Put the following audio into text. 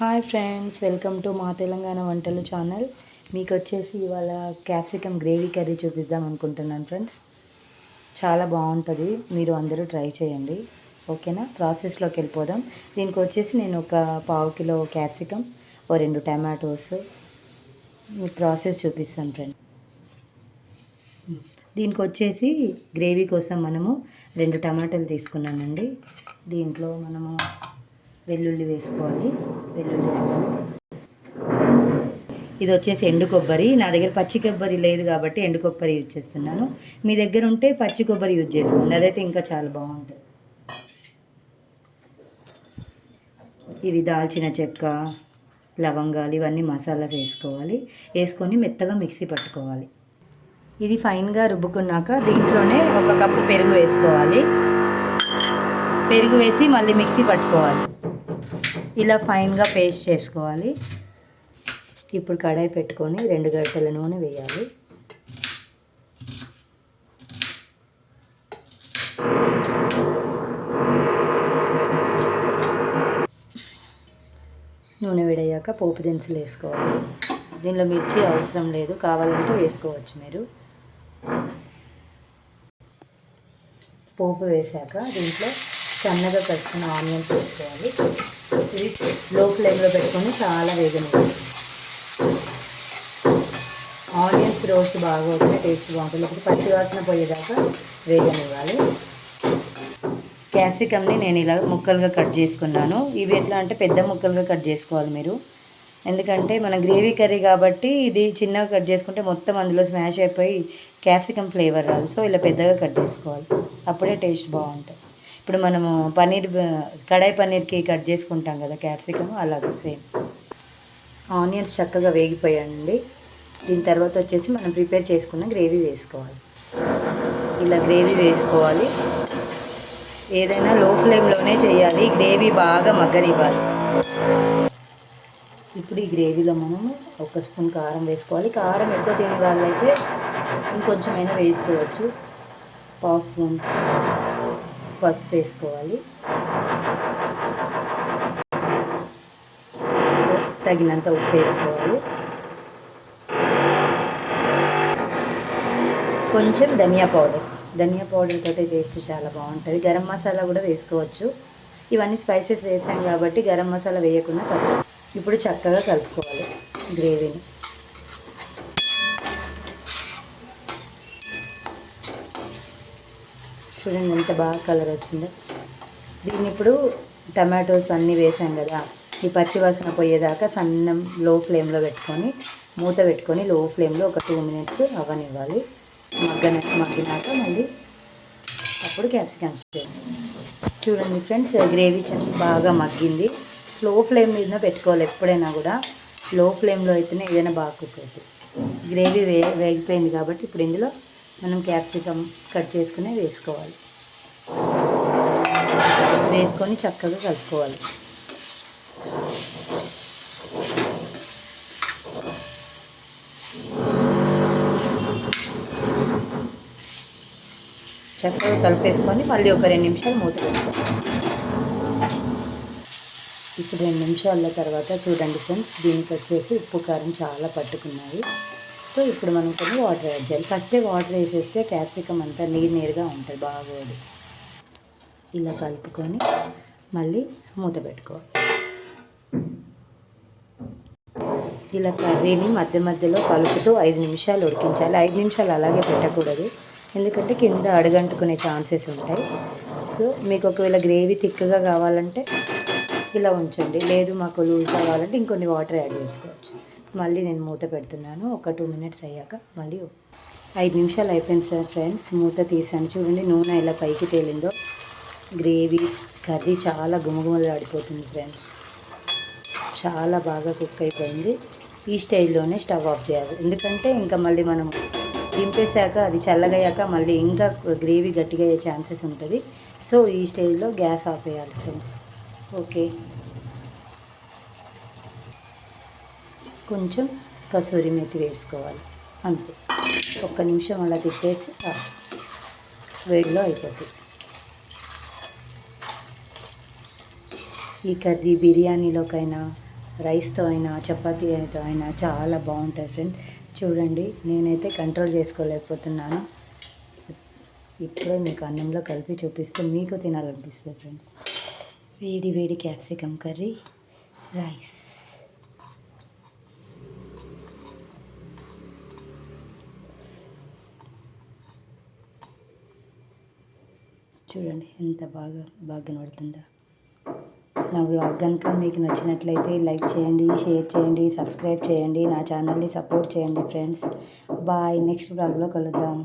Hi friends welcome to మా తెలంగాణ వంటలు channel. మీకు వచ్చేసి ఇవాళ క్యాప్సికమ్ గ్రేవీ కర్రీ చూపిద్దాం అనుకుంటున్నాను ఫ్రెండ్స్. చాలా బాగుంటుంది మీరు అందరూ ట్రై చేయండి. ఓకేనా? ప్రాసెస్లోకి వెళ్ళిపోదాం. దీనికి వచ్చేసి నేను ఒక పావు కిలో క్యాప్సికమ్ ఓ రెండు టమాటోస్ మీ ప్రాసెస్ చూపిస్తాను ఫ్రెండ్. దీనికి వచ్చేసి గ్రేవీ కోసం మనము రెండు టమాటాలు తీసుకున్నానండి. దీంట్లో మనము వెల్లుల్లి వేసుకోవాలి. వెల్లుల్లి ఇది వచ్చేసి ఎండు కొబ్బరి. నా దగ్గర పచ్చి కొబ్బరి లేదు కాబట్టి ఎండు కొబ్బరి యూజ్ చేస్తున్నాను. మీ దగ్గర ఉంటే పచ్చి కొబ్బరి యూజ్ చేసుకోండి. అదైతే ఇంకా చాలా బాగుంటుంది. ఇవి దాల్చిన చెక్క లవంగాలు ఇవన్నీ మసాలాస్ వేసుకోవాలి. వేసుకొని మెత్తగా మిక్సీ పట్టుకోవాలి. ఇది ఫైన్గా రుబ్బుకున్నాక దీంట్లోనే ఒక కప్పు పెరుగు వేసుకోవాలి. పెరుగు వేసి మళ్ళీ మిక్సీ పట్టుకోవాలి. ఇలా ఫైన్గా పేస్ట్ చేసుకోవాలి. ఇప్పుడు కడాయి పెట్టుకొని రెండు గంటల నూనె వేయాలి. నూనె వేడయ్యాక పోపు దినుసులు వేసుకోవాలి. దీనిలో మిర్చి అవసరం లేదు. కావాలంటే వేసుకోవచ్చు మీరు. పోపు వేశాక దీంట్లో సన్నగా కట్టుకున్న ఆనియన్స్ వేసుకోవాలి ఇది లో ఫ్లేమ్లో పెట్టుకొని చాలా వేగనివ్వాలి ఆనియన్స్ రోస్ట్ బాగా వస్తే టేస్ట్ బాగుంటుంది. ఇప్పుడు పచ్చి వాసన పోయేదాకా వేగనివ్వాలి క్యాప్సికమ్ని నేను ఇలా ముక్కలుగా కట్ చేసుకున్నాను. ఇవి ఎట్లా అంటే పెద్ద ముక్కలుగా కట్ చేసుకోవాలి మీరు. ఎందుకంటే మన గ్రేవీ కర్రీ కాబట్టి ఇది చిన్నగా కట్ చేసుకుంటే మొత్తం అందులో స్మాష్ అయిపోయి క్యాప్సికమ్ ఫ్లేవర్ రాదు. సో ఇలా పెద్దగా కట్ చేసుకోవాలి. అప్పుడే టేస్ట్ బాగుంటుంది. ఇప్పుడు మనము పన్నీర్ కడాయి పన్నీర్కి కట్ చేసుకుంటాం కదా క్యాప్సికమ్ అలాగే సేమ్. ఆనియన్స్ చక్కగా వేగిపోయాయండి. దీని తర్వాత వచ్చేసి మనం ప్రిపేర్ చేసుకున్న గ్రేవీ వేసుకోవాలి. ఇలా గ్రేవీ వేసుకోవాలి. ఏదైనా లో ఫ్లేమ్లోనే చేయాలి. గ్రేవీ బాగా మగ్గనివ్వాలి. ఇప్పుడు ఈ గ్రేవీలో మనము ఒక స్పూన్ కారం వేసుకోవాలి. కారం ఎక్కువ తినే వాళ్ళైతే ఇంకొంచెమైనా వేసుకోవచ్చు. పావు స్పూన్. పసుపు వేసుకోవాలి. తగినంత ఉప్పు వేసుకోవాలి. కొంచెం ధనియా పౌడర్. ధనియా పౌడర్ తోటి టేస్ట్ చాలా బాగుంటుంది. గరం మసాలా కూడా వేసుకోవచ్చు. ఇవన్నీ స్పైసెస్ వేసాం కాబట్టి గరం మసాలా వేయకుండా ఇప్పుడు చక్కగా కలుపుకోవాలి గ్రేవీని. చూడండి ఎంత బాగా కలర్ వచ్చిందో. దీన్ని ఇప్పుడు టమాటోస్ అన్నీ వేసాం కదా ఈ పచ్చివాసన పోయేదాకా సన్నం లో ఫ్లేమ్లో పెట్టుకొని మూత పెట్టుకొని లో ఫ్లేమ్లో ఒక టూ మినిట్స్ అవనివ్వాలి. మగ్గన మగ్గినాక మళ్ళీ అప్పుడు క్యాప్సికమ్స్ చూడండి ఫ్రెండ్స్ గ్రేవీ బాగా మగ్గింది. స్లో ఫ్లేమ్ మీద పెట్టుకోవాలి ఎప్పుడైనా కూడా. లో ఫ్లేమ్లో అయితేనే ఏదైనా బాగా కుక్ అవుతుంది. గ్రేవీ వే వేగిపోయింది కాబట్టి ఇప్పుడు ఇందులో మనం క్యాప్సికమ్ కట్ చేసుకుని వేసుకోవాలి. వేసుకొని చక్కగా కలుపుకోవాలి. చక్కగా కలిపేసుకొని మళ్ళీ ఒక రెండు నిమిషాలు మూత పెట్టుకోవాలి. ఇప్పుడు రెండు నిమిషాల తర్వాత చూడండి ఫ్రెండ్స్ దీనికి వచ్చేసి ఉప్పు కారం చాలా పట్టుకున్నాయి. సో ఇప్పుడు మనం కొన్ని వాటర్ యాడ్ చేయాలి ఫస్టే వాటర్ వేసేస్తే క్యాప్సికమ్ అంతా నీరు నీరుగా ఉంటుంది బాగోదు. ఇలా కలుపుకొని మళ్ళీ మూత పెట్టుకోవాలి. ఇలా కర్రీని మధ్య మధ్యలో కలుపుతూ ఐదు నిమిషాలు ఉడికించాలి. ఐదు నిమిషాలు అలాగే పెట్టకూడదు. ఎందుకంటే కింద అడగంటుకునే ఛాన్సెస్ ఉంటాయి. సో మీకు ఒకవేళ గ్రేవీ తిక్కగా కావాలంటే ఇలా ఉంచండి. లేదు మాకు లూజ్ కావాలంటే ఇంకొన్ని వాటర్ యాడ్ చేసుకోవచ్చు. మళ్ళీ నేను మూత పెడుతున్నాను. ఒక టూ మినిట్స్ అయ్యాక మళ్ళీ ఐదు నిమిషాలు అయిపోయింది సార్ ఫ్రెండ్స్. మూత తీసాను. చూడండి నూనె ఇలా పైకి తేలిందో. గ్రేవీ కర్రీ చాలా గుమగుమలు ఆడిపోతుంది ఫ్రెండ్స్. చాలా బాగా కుక్ అయిపోయింది. ఈ స్టైల్లోనే స్టవ్ ఆఫ్ చేయాలి. ఎందుకంటే ఇంకా మళ్ళీ మనం దింపేశాక అది చల్లగయ్యాక మళ్ళీ ఇంకా గ్రేవీ గట్టిగా అయ్యే ఛాన్సెస్ ఉంటుంది. సో ఈ స్టేజ్లో గ్యాస్ ఆఫ్ చేయాలి ఫ్రెండ్స్. ఓకే. కొంచెం కసూరి మెతి వేసుకోవాలి. అంతే. ఒక్క నిమిషం అలా తిప్పేసి వేడిలో అయిపోతుంది ఈ కర్రీ బిర్యానీలోకైనా రైస్తో అయినా చపాతీ అయితే అయినా చాలా బాగుంటుంది ఫ్రెండ్స్ చూడండి నేనైతే కంట్రోల్ చేసుకోలేకపోతున్నాను. ఇప్పుడే మీకు అన్నంలో కలిపి చూపిస్తే మీకు తినాలనిపిస్తుంది ఫ్రెండ్స్. వేడి వేడి క్యాప్సికమ్ కర్రీ రైస్. చూడండి ఎంత బాగా బాగా కనబడుతుందా. నా బ్లాగ్ కనుక మీకు నచ్చినట్లయితే లైక్ చేయండి షేర్ చేయండి సబ్స్క్రైబ్ చేయండి నా ఛానల్ని సపోర్ట్ చేయండి ఫ్రెండ్స్. బాయ్. నెక్స్ట్ బ్లాగ్లో కలుద్దాం.